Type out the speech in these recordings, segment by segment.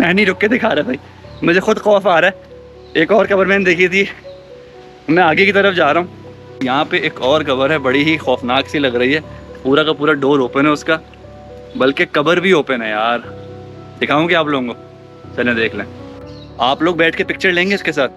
मैं नहीं रुक के दिखा रहा भाई। मुझे खुद खौफ आ रहा है। एक और कबर मैंने देखी थी। मैं आगे की तरफ़ जा रहा हूँ। यहाँ पे एक और कबर है, बड़ी ही खौफनाक सी लग रही है। पूरा का पूरा डोर ओपन है उसका। बल्कि कबर भी ओपन है यार। दिखाऊँगे आप लोगों को? चलें, देख लें। आप लोग बैठ के पिक्चर लेंगे इसके साथ?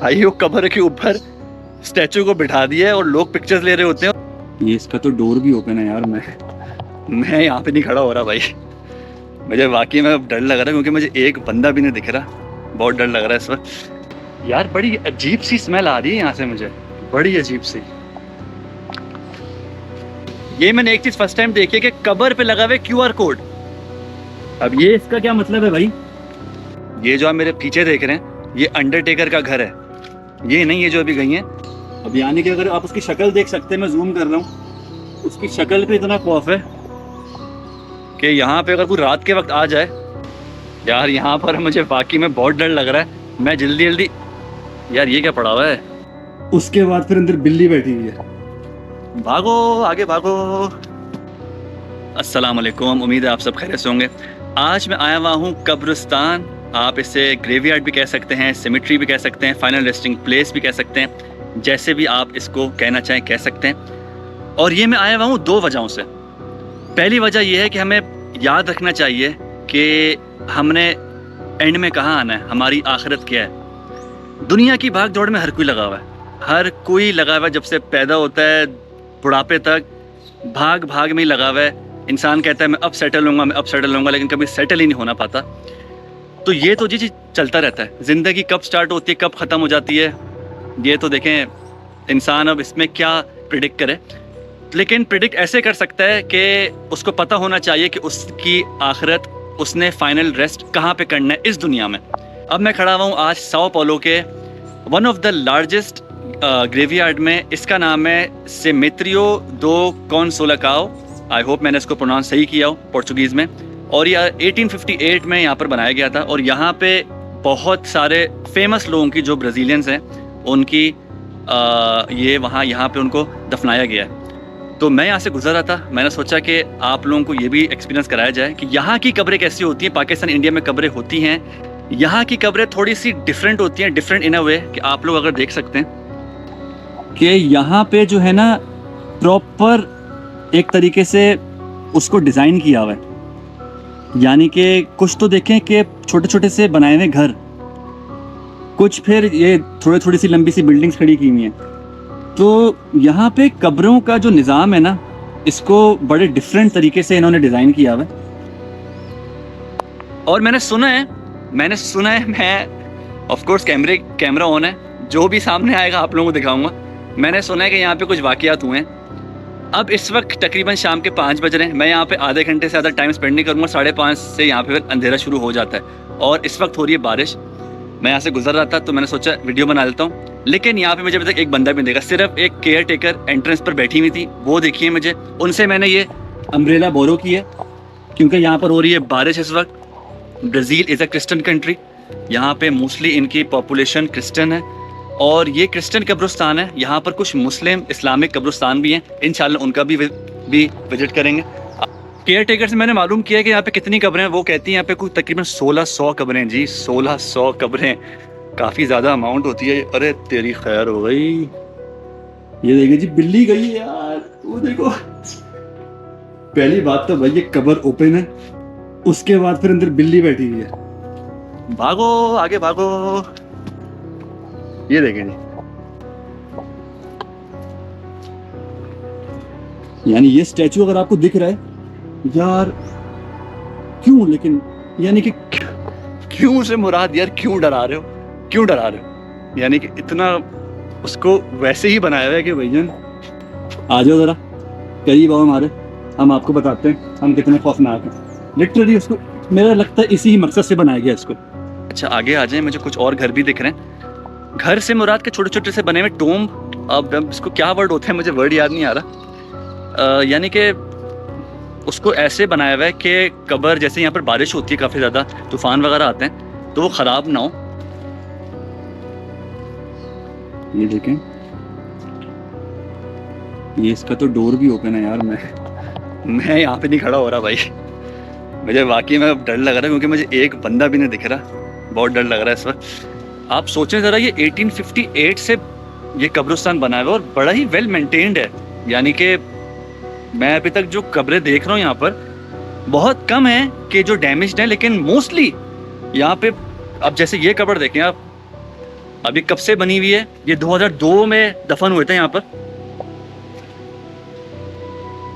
भाई, वो कबर के ऊपर स्टैचू को बिठा दिया है और लोग पिक्चर्स ले रहे होते हैं। ये इसका तो डोर भी ओपन है यार। मैं मैं यहाँ पे नहीं खड़ा हो रहा भाई। मुझे वाकई में डर लग रहा है क्योंकि मुझे एक बंदा भी नहीं दिख रहा। बहुत डर लग रहा है इस वक्त। यार, बड़ी अजीब सी स्मेल आ रही है यहाँ से मुझे। बड़ी अजीब सी। ये मैंने एक चीज़ फ़र्स्ट टाइम देखी है कि कबर पे लगा हुआ क्यू आर कोड अब ये इसका क्या मतलब है भाई? ये जो आप मेरे पीछे देख रहे हैं, ये अंडरटेकर का घर है। ये नहीं, ये जो अभी गई है। अब यानी कि अगर आप उसकी शक्ल देख सकते हैं, मैं जूम कर रहा हूँ। उसकी शक्ल पे इतना खौफ है। कि यहाँ पे अगर कोई रात के वक्त आ जाए यार यहाँ पर मुझे वाकई में बहुत डर लग रहा है। मैं जल्दी जल्दी यार ये क्या पड़ा हुआ है? उसके बाद फिर अंदर बिल्ली बैठी हुई है। भागो आगे भागो। अस्सलाम वालेकुम उम्मीद है आप सब खैर से होंगे। आज मैं आया हुआ हूँ कब्रिस्तान। आप इसे ग्रेवयार्ड भी कह सकते हैं सिमिट्री भी कह सकते हैं फाइनल रेस्टिंग प्लेस भी कह सकते हैं जैसे भी आप इसको कहना चाहें कह सकते हैं। और ये मैं आया हुआ हूँ दो वजहों से। पहली वजह यह है कि हमें याद रखना चाहिए कि हमने एंड में कहाँ आना है? हमारी आखिरत क्या है? दुनिया की भाग दौड़ में हर कोई लगा हुआ है। हर कोई लगा हुआ है। जब से पैदा होता है, बुढ़ापे तक भाग भाग में ही लगा हुआ है। इंसान कहता है, मैं अब सेटल होऊँगा, मैं अब सेटल होऊँगा, लेकिन कभी सेटल ही नहीं होना पाता। तो ये तो जी जी चलता रहता है। ज़िंदगी कब स्टार्ट होती है, कब ख़त्म हो जाती है, ये तो देखें, इंसान अब इसमें क्या प्रिडिक्ट करे? लेकिन प्रिडिक्ट ऐसे कर सकता है कि उसको पता होना चाहिए कि उसकी आखिरत उसने फाइनल रेस्ट कहाँ पे करना है इस दुनिया में। अब मैं खड़ा हुआ हूँ आज साओ पोलो के one of the largest graveyard में। इसका नाम है सेमेत्रियो दो कॉन्सोलाकाओ आई होप मैंने इसको प्रोनाउंस सही किया हो पोर्चुगीज़ में। और यह 1858 में यहाँ पर बनाया गया था। और यहाँ पे बहुत सारे फ़ेमस लोगों की जो ब्राज़ीलियंस हैं उनकी आ, ये वहाँ यहाँ पे उनको दफनाया गया है। तो मैं यहाँ से गुजर रहा था। मैंने सोचा कि आप लोगों को ये भी एक्सपीरियंस कराया जाए कि यहाँ की कब्रें कैसी होती हैं? पाकिस्तान, इंडिया में कब्रें होती हैं। यहाँ की कब्रें थोड़ी सी डिफरेंट होती हैं डिफरेंट इन अ वे कि आप लोग अगर देख सकते हैं कि यहाँ पे जो है ना प्रॉपर एक तरीके से उसको डिज़ाइन किया हुआ है। यानी कि कुछ तो देखें कि छोटे छोटे से बनाए हुए घर। कुछ फिर ये थोड़ी थोड़ी सी लंबी सी बिल्डिंग्स खड़ी की हुई हैं। तो यहाँ पे कब्रों का जो निज़ाम है ना, इसको बड़े डिफरेंट तरीके से इन्होंने डिज़ाइन किया हुआ है। और मैंने सुना है, मैंने सुना है, मैं ऑफ़ कोर्स कैमरे कैमरा ऑन है, जो भी सामने आएगा आप लोगों को दिखाऊँगा। मैंने सुना है कि यहाँ पे कुछ वाकयात हुए हैं। अब इस वक्त तकरीबन शाम के पाँच बज रहे हैं, मैं यहाँ पे आधे घंटे से ज़्यादा टाइम स्पेंड नहीं करूँगा, साढ़े पाँच से यहाँ पे फिर अंधेरा शुरू हो जाता है। और इस वक्त हो रही है बारिश। मैं यहाँ से गुजर रहा था तो मैंने सोचा वीडियो बना लेता हूँ। लेकिन यहाँ पे मुझे अभी तक एक बंदा भी देखा, सिर्फ़ एक केयर टेकर एंट्रेंस पर बैठी हुई थी। वो देखी है मुझे। उनसे मैंने ये अम्ब्रेला बोरो की है, क्योंकि यहाँ पर हो रही है बारिश इस वक्त। Brazil is a Christian country यहाँ पे मोस्टली इनकी पॉपुलेशन क्रिस्टन है। और ये क्रिश्चियन कब्रस्तान है। यहाँ पर कुछ मुस्लिम इस्लामिक कब्रस्तान भी हैं। इन उनका भी भी विज़िट करेंगे। केयर टेकर से मैंने मालूम किया कि यहाँ पे कितनी कब्रें हैं। वो कहती हैं, यहाँ पे कुछ तकरीबन सोलह सौ कब्रें जी, सोलह सौ कब्रें। काफ़ी ज़्यादा अमाउंट होती है। अरे, तेरी खैर हो गई। ये देखिए जी, बिल्ली गई है यार। वो देखो। पहली बात तो भाई, ये कबर ओपन है। उसके बाद फिर अंदर बिल्ली बैठी हुई है। भागो, आगे भागो। ये देखें जी। यानी ये स्टैचू अगर आपको दिख रहा है, यार, क्यों? लेकिन यानी कि क्यों से मुराद, यार, क्यों डरा रहे हो? क्यों डरा रहे हो? यानी कि इतना उसको वैसे ही बनाया हुआ है कि भैया आ जाओ ज़रा, करीब आओ हमारे, हम आपको बताते हैं, हम कितने खौफनाक हैं। लिटरली उसको, मेरा लगता है इसी ही मकसद से बनाया गया इसको। अच्छा आगे आ जाए, मुझे कुछ और घर भी दिख रहे हैं। घर से मुराद के छोटे छोटे से बने हुए टोम, अब इसको क्या वर्ड होता है, मुझे वर्ड याद नहीं आ रहा। यानी कि उसको ऐसे बनाया हुआ है कि कबर, जैसे यहाँ पर बारिश होती है काफ़ी ज़्यादा, तूफ़ान वगैरह आते हैं तो वो ख़राब ना हो। ये देखें। ये इसका तो डोर भी ओपन है यार, मैं मैं यहाँ पे नहीं खड़ा हो रहा भाई। मुझे वाकई में डर लग रहा है क्योंकि मुझे एक बंदा भी नहीं दिख रहा। बहुत डर लग रहा है इस वक्त। आप सोचें ज़रा, ये 1858 से ये कब्रिस्तान बना हुआ और बड़ा ही वेल मेंटेन्ड है। यानी कि मैं अभी तक जो कब्रें देख रहा हूँ यहाँ पर, बहुत कम है कि जो डैमेज है, लेकिन मोस्टली यहाँ पे, अब जैसे ये कब्र देखें आप अभी कब से बनी हुई है? ये 2002 में दफन हुए थे यहाँ पर।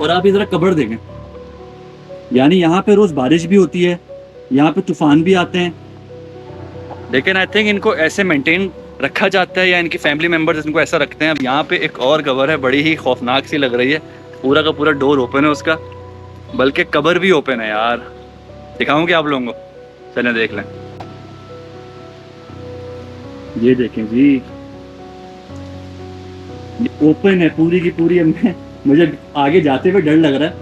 और आप इधर कबर देखें। यानी यहाँ पे रोज बारिश भी होती है, यहाँ पे तूफ़ान भी आते हैं। लेकिन आई थिंक इनको ऐसे मेंटेन रखा जाता है या इनकी फैमिली मेंबर्स इनको ऐसा रखते हैं। अब यहाँ पे एक और कबर है, बड़ी ही खौफनाक सी लग रही है। पूरा का पूरा डोर ओपन है उसका। बल्कि कबर भी ओपन है यार। दिखाऊँगे आप लोगों को? चलें देख लें। ये देखें जी। ओपन है पूरी की पूरी मैं मुझे आगे जाते हुए डर लग रहा है।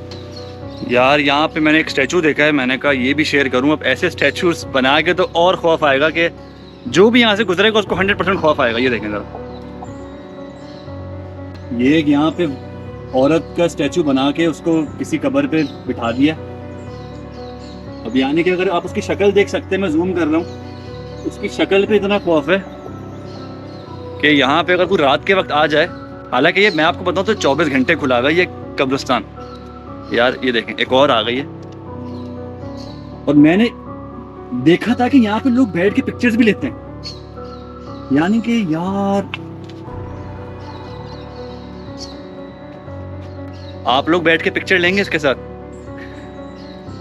यार यहाँ पे मैंने एक स्टैचू देखा है मैंने कहा ये भी शेयर करूँ। अब ऐसे स्टैचूज बना के तो और खौफ आएगा कि जो भी यहाँ से गुजरेगा उसको हंड्रेड परसेंट खौफ आएगा। ये देखें जरा। ये एक यहाँ पे औरत का स्टैचू बना के उसको किसी कबर पे बिठा दिया। अब यानी कि अगर आप उसकी शक्ल देख सकते हैं मैं जूम कर रहा हूँ। उसकी शक्ल पे इतना खौफ है। कि यहाँ पे अगर कोई रात के वक्त आ जाए, हालाँकि ये मैं आपको बताऊँ तो 24 घंटे खुला हुआ है, ये कब्रिस्तान। यार, ये देखें, एक और आ गई है। और मैंने देखा था कि यहाँ पे लोग बैठ के पिक्चर्स भी लेते हैं। यानी कि यार, आप लोग बैठ के पिक्चर लेंगे इसके साथ?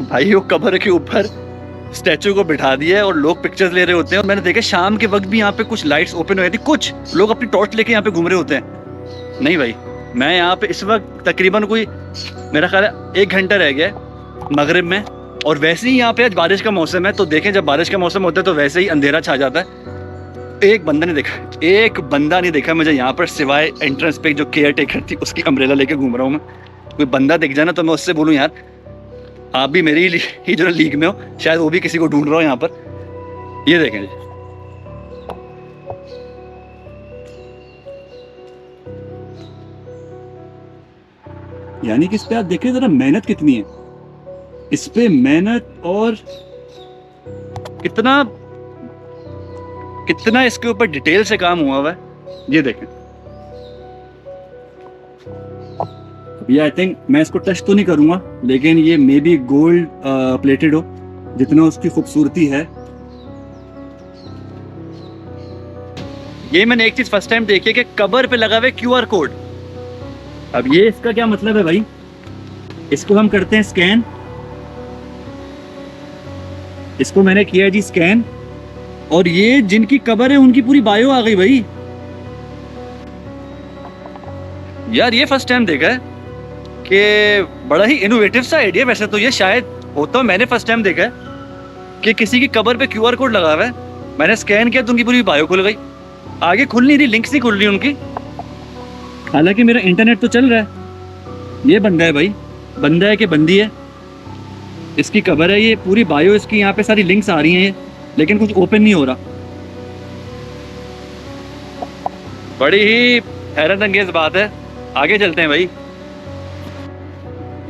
भाई, वो कबर के ऊपर स्टैचू को बिठा दिया है और लोग पिक्चर्स ले रहे होते हैं। और मैंने देखा शाम के वक्त भी यहाँ पे कुछ लाइट्स ओपन हुई थी। कुछ लोग अपनी टॉर्च लेके यहाँ पे घूम रहे होते हैं। नहीं भाई, मैं यहाँ पे इस वक्त तकरीबन कोई, मेरा ख्याल है एक घंटा रह गया मगरब में। और वैसे ही यहाँ पे आज बारिश का मौसम है तो देखें जब बारिश का मौसम होता है तो वैसे ही अंधेरा छा जाता है। एक बंदा नहीं देखा एक बंदा नहीं देखा मुझे यहाँ पर सिवाय एंट्रेंस पे जो केयर टेकर थी, उसकी अम्ब्रेला लेके घूम रहा हूँ मैं। कोई बंदा दिख जाए ना तो मैं उससे बोलूँ, यार आप भी मेरी ही जो लीग में हो, शायद वो भी किसी को ढूंढ रहा हो यहाँ पर। ये देखें जी। यानी कि इस पे आप देखें जरा मेहनत कितनी है। इस पे मेहनत और कितना कितना इसके ऊपर डिटेल से काम हुआ हुआ है, ये देखें। ये आई थिंक मैं इसको टच तो नहीं करूँगा, लेकिन ये मे बी गोल्ड प्लेटेड हो, जितना उसकी खूबसूरती है। ये मैंने एक चीज़ फ़र्स्ट टाइम देखी कि कबर पे लगा हुआ क्यू आर कोड अब ये इसका क्या मतलब है भाई? इसको हम करते हैं स्कैन इसको मैंने किया जी स्कैन और ये जिनकी कबर है, उनकी पूरी बायो आ गई भाई। यार, ये फ़र्स्ट टाइम देखा है। कि बड़ा ही इनोवेटिव सा आइडिया वैसे तो ये शायद होता मैंने फ़र्स्ट टाइम देखा है कि किसी की कबर पे क्यूआर कोड लगा हुआ है। मैंने स्कैन किया तो उनकी पूरी बायो खुल गई। आगे खुल नहीं रही लिंक्स नहीं खुल रही उनकी। हालाँकि मेरा इंटरनेट तो चल रहा है। ये बंदा है भाई। बंदा है कि बंदी है। इसकी कबर है, ये पूरी बायो इसकी यहाँ पे सारी लिंक्स आ रही हैं लेकिन कुछ ओपन नहीं हो रहा। बड़ी ही हैरत अंगेज बात है। आगे चलते हैं भाई।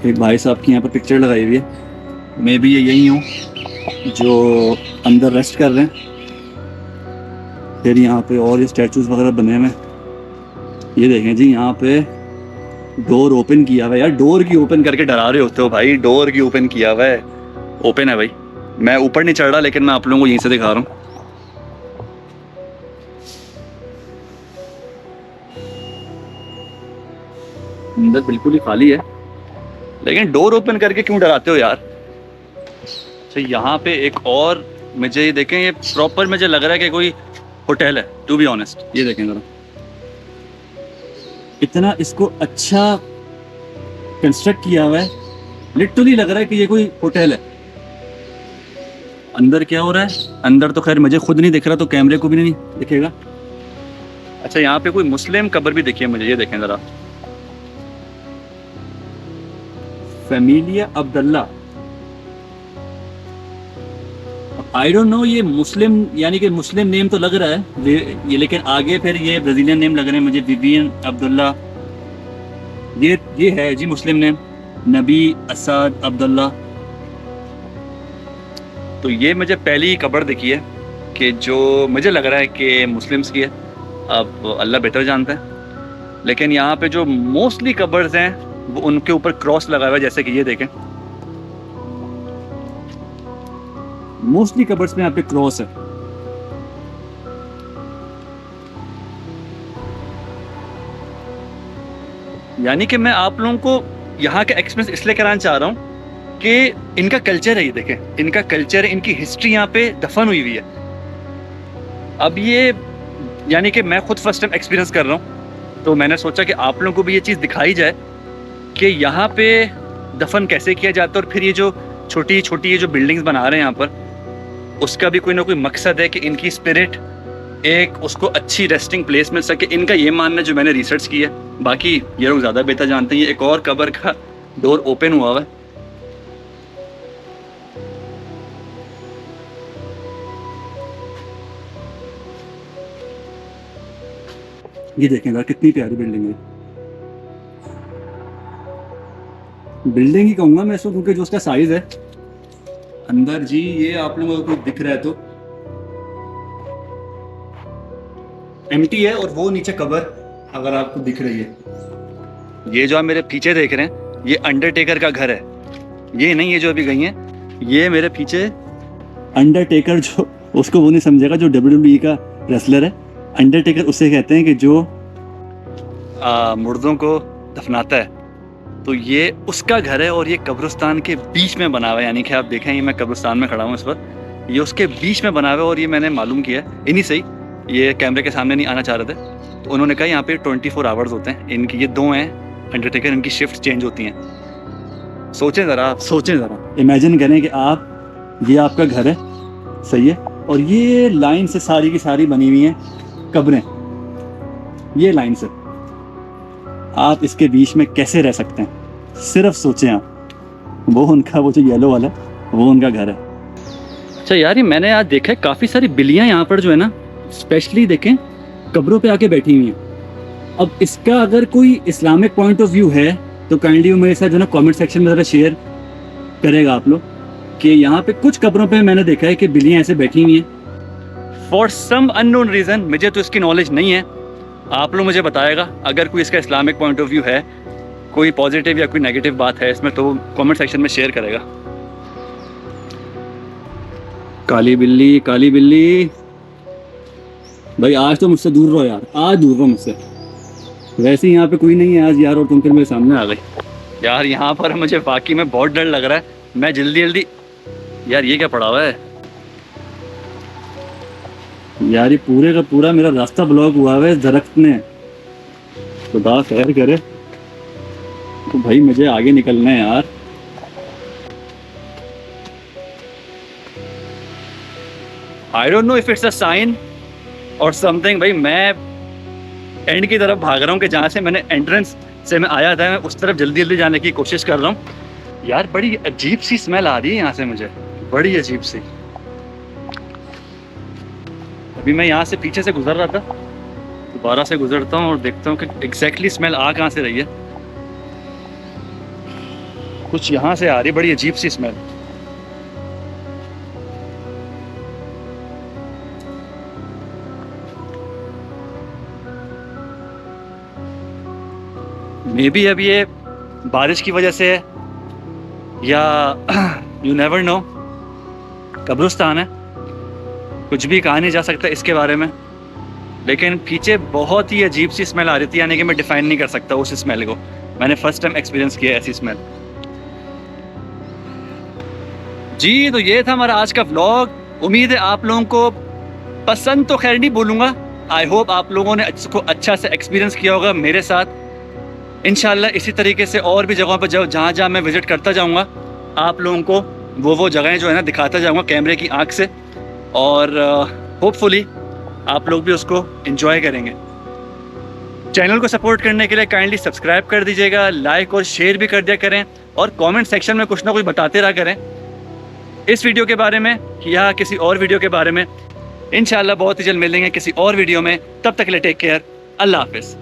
एक भाई साहब की यहाँ पर पिक्चर लगाई हुई है। मैं भी ये यही हूँ, जो अंदर रेस्ट कर रहे हैं। फिर यहाँ पे और ये स्टैचूज वगैरह बने हुए हैं। ये देखें जी, यहाँ पे डोर ओपन किया हुआ है। यार डोर की ओपन करके डरा रहे होते हो भाई। डोर की ओपन किया हुआ है। ओपन है भाई। मैं ऊपर नहीं चढ़ रहा, लेकिन मैं आप लोगों को यहीं से दिखा रहा हूँ। अंदर बिल्कुल ही खाली है। लेकिन डोर ओपन करके क्यों डराते हो यार? अच्छा यहाँ पे एक और, मुझे ये देखें, ये प्रॉपर मुझे लग रहा है कि कोई होटल है टू बी ऑनेस्ट ये देखें जरा। इतना इसको अच्छा कंस्ट्रक्ट किया हुआ है लिटरली लग रहा है कि ये कोई होटल है। अंदर क्या हो रहा है? अंदर तो खैर मुझे खुद नहीं दिख रहा तो कैमरे को भी नहीं दिखेगा। अच्छा यहाँ पे कोई मुस्लिम कब्र भी दिखी है मुझे, ये देखें ज़रा। फैमिलिया अब्दुल्ला आई डोंट नो ये मुस्लिम, यानी कि मुस्लिम नेम तो लग रहा है ये लेकिन आगे फिर ये ब्राजीलियन नेम लग रहे हैं मुझे विवियन अब्दुल्ला ये ये है जी मुस्लिम नेम, नबी असद अब्दुल्ला. तो ये मुझे पहली कब्र दिखी है कि जो मुझे लग रहा है कि मुस्लिम्स की है, अब अल्लाह बेहतर जानता है. लेकिन यहाँ पे जो मोस्टली कबर्स हैं उनके ऊपर क्रॉस लगा हुआ है, जैसे कि ये देखें। मोस्टली कबर्स में यहाँ पे क्रॉस है। यानी कि मैं आप लोगों को यहाँ का एक्सपीरियंस इसलिए कराना चाह रहा हूँ कि इनका कल्चर है ये देखें। इनका कल्चर है इनकी हिस्ट्री यहाँ पे दफन हुई हुई है। अब ये यानी कि मैं खुद फ़र्स्ट टाइम एक्सपीरियंस कर रहा हूँ तो मैंने सोचा कि आप लोगों को भी ये चीज़ दिखाई जाए। कि यहाँ पे दफन कैसे किया जाता है और फिर ये जो छोटी छोटी ये जो बिल्डिंग्स बना रहे हैं यहाँ पर, उसका भी कोई ना कोई मकसद है कि इनकी स्पिरिट एक उसको अच्छी रेस्टिंग प्लेस मिल सके। इनका ये मानना जो मैंने रिसर्च किया है, बाकी ये लोग ज़्यादा बेहतर जानते हैं, ये एक और कबर का डोर ओपन हुआ हुआ है। ये देखें कितनी प्यारी बिल्डिंग है। बिल्डिंग ही कहूँगा मैं इसको क्योंकि जो उसका साइज़ है। अंदर जी ये आप लोगों को कुछ दिख रहा है तो। एम्प्टी है और वो नीचे कबर अगर आपको दिख रही है। ये जो आप मेरे पीछे देख रहे हैं ये अंडरटेकर का घर है। ये नहीं ये जो अभी गई है ये मेरे पीछे अंडरटेकर जो उसको वो नहीं समझेगा जो डब्ल्यू का रेसलर है। अंडरटेकर उसे कहते हैं कि जो आ, मुर्दों को दफनाता है। तो ये उसका घर है और ये कब्रिस्तान के बीच में बना हुआ है। यानी कि आप देखें, ये मैं कब्रिस्तान में खड़ा हूँ इस वक्त। ये उसके बीच में बना हुआ है और ये मैंने मालूम किया इन्हीं से ही ये कैमरे के सामने नहीं आना चाह रहे थे। तो उन्होंने कहा, यहाँ पे ट्वेंटी फोर आवर्स होते हैं। इनकी, ये दो हैं, अंडरटेकर, इनकी शिफ्ट चेंज होती हैं। सोचें ज़रा आप, सोचें ज़रा। इमेजिन करें कि आप, ये आपका घर है। सही है? और ये लाइन से सारी की सारी बनी हुई हैं कब्रें। ये लाइन से। आप इसके बीच में कैसे रह सकते हैं? सिर्फ़ सोचें आप वो उनका, वो जो येलो वाला, वो उनका घर है। अच्छा यार, ये मैंने आज देखा है, काफ़ी सारी बिल्लियाँ यहाँ पर जो है ना स्पेशली देखें, कब्रों पे आके बैठी हुई हैं। अब इसका अगर कोई इस्लामिक पॉइंट ऑफ़ व्यू है तो काइंडली मेरे साथ जो ना कमेंट सेक्शन में ज़रा शेयर करेगा आप लोग कि यहाँ पे कुछ कब्रों पे मैंने देखा है कि बिल्लियाँ ऐसे बैठी हुई हैं। फॉर सम अननोन रीज़न मुझे तो इसकी नॉलेज नहीं है। आप लोग मुझे बताएगा, अगर कोई इसका इस्लामिक पॉइंट ऑफ़ व्यू है कोई पॉजिटिव या कोई नेगेटिव बात है, इसमें तो कमेंट सेक्शन में शेयर करेगा। काली बिल्ली काली बिल्ली। भाई, आज तो मुझसे दूर रहो यार, आज दूर रहो मुझसे। वैसे ही यहाँ पे कोई नहीं है आज यार, और तुम फिर मेरे सामने आ गई। यार, यहाँ पर मुझे वाकई में बहुत डर लग रहा है। मैं जल्दी जल्दी। यार, ये क्या पड़ा हुआ है? यार, ये पूरे का पूरा मेरा रास्ता ब्लॉक हुआ है दरख्त ने। खुदा खैर करे। तो भाई मुझे आगे निकलना है यार। I don't know if it's a sign और समथिंग भाई मैं एंड की तरफ़ भाग रहा हूँ कि जहाँ से मैंने एंट्रेंस से मैं आया था, मैं उस तरफ़ जल्दी जल्दी जाने की कोशिश कर रहा हूँ। यार बड़ी अजीब सी स्मेल आ रही है यहाँ से मुझे, बड़ी अजीब सी। अभी मैं यहाँ से पीछे से गुजर रहा था, दोबारा से गुजरता हूँ और देखता हूँ कि एग्जैक्टली स्मेल आ कहाँ से रही है। कुछ यहाँ से आ रही, बड़ी अजीब सी स्मेल मे बी अब ये बारिश की वजह से है या यू नेवर नो कब्रिस्तान है। कुछ भी कहा नहीं जा सकता इसके बारे में। लेकिन पीछे बहुत ही अजीब सी स्मेल आ रही थी, यानी कि मैं डिफाइन नहीं कर सकता उस स्मेल को। मैंने फ़र्स्ट टाइम एक्सपीरियंस किया ऐसी स्मेल जी तो ये था हमारा आज का व्लॉग उम्मीद है आप लोगों को पसंद तो खैर नहीं बोलूँगा। आई होप आप लोगों ने इसको अच्छा से एक्सपीरियंस किया होगा मेरे साथ। इनशाला इसी तरीके से और भी जगहों पर जहाँ जहाँ मैं विज़िट करता जाऊँगा। आप लोगों को वो वो जगहें जो है ना दिखाता जाऊँगा कैमरे की आँख से। और होपफुली आप लोग भी उसको इन्जॉय करेंगे। चैनल को सपोर्ट करने के लिए काइंडली सब्सक्राइब कर दीजिएगा लाइक और शेयर भी कर दिया करें। और कमेंट सेक्शन में कुछ ना कुछ बताते रहा करें। इस वीडियो के बारे में या किसी और वीडियो के बारे में इन बहुत ही जल्द मिलेंगे किसी और वीडियो में। तब तक ले टेक केयर अल्लाह हाफिज़।